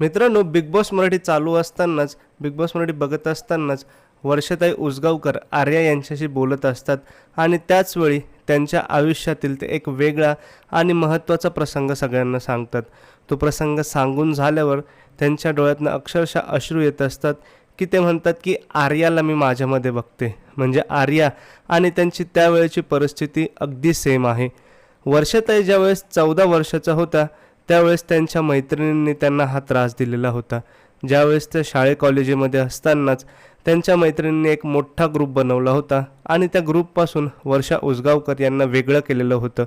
मित्रांनो big boss Marathi चालू असतानाच बिग बॉस मराठी बघत असतानाच वर्षताई उसगावकर आर्या यांच्याशी बोलत असतात आणि त्याचवेळी त्यांच्या आयुष्यातील ते एक वेगळा आणि महत्त्वाचा प्रसंग सगळ्यांना सांगतात. तो प्रसंग सांगून झाल्यावर त्यांच्या डोळ्यातनं अक्षरशः अश्रू येत असतात की ते म्हणतात की आर्याला मी माझ्यामध्ये बघते. म्हणजे आर्या आणि त्यांची त्यावेळेची परिस्थिती अगदी सेम आहे. वर्षताई ज्यावेळेस चौदा वर्षाचा होता त्यावेळेस त्यांच्या मैत्रिणींनी त्यांना हा त्रास दिलेला होता. ज्यावेळेस त्या शाळे कॉलेजेमध्ये असतानाच त्यांच्या मैत्रिणींनी एक मोठा ग्रुप बनवला होता आणि त्या ग्रुपपासून वर्षा उसगावकर यांना वेगळं केलेलं होतं.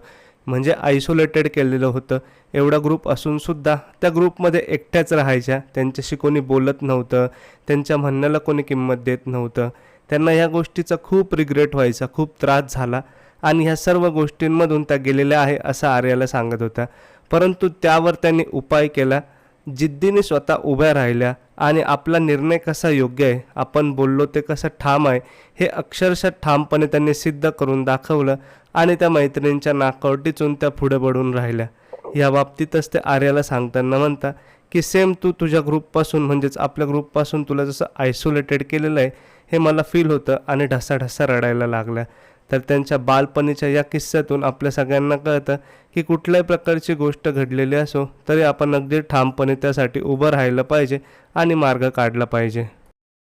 म्हणजे आयसोलेटेड केलेलं होतं. एवढा ग्रुप असूनसुद्धा त्या ग्रुपमध्ये एकट्याच राहायच्या. त्यांच्याशी कोणी बोलत नव्हतं. त्यांच्या म्हणण्याला कोणी किंमत देत नव्हतं. त्यांना ह्या गोष्टीचा खूप रिग्रेट व्हायचा खूप त्रास झाला. आणि ह्या सर्व गोष्टींमधून त्या गेलेल्या आहे असं आर्याला सांगत होता. परंतु त्यावर त्यांनी उपाय केला. जिद्दीने स्वतः उभ्या राहिल्या आणि आपला निर्णय कसा योग्य आहे आपण बोललो ते कसं ठाम आहे हे अक्षरशः ठामपणे त्यांनी सिद्ध करून दाखवलं आणि त्या मैत्रिणींच्या नाकवटीचून त्या पुढे बडून राहिल्या. या बाबतीतच ते आर्याला सांगताना म्हणता की सेम तू तुझ्या ग्रुपपासून म्हणजेच आपल्या ग्रुपपासून तुला जसं आयसोलेटेड केलेलं आहे हे मला फील होतं आणि ढसाढसा रडायला लागला तर त्यांच्या बालपणीच्या या किस्स्यातून आपल्या सगळ्यांना कळतं की कुठल्याही प्रकारची गोष्ट घडलेली असो तरी आपण अगदी ठामपणे त्यासाठी उभं राहिलं पाहिजे आणि मार्ग काढला पाहिजे.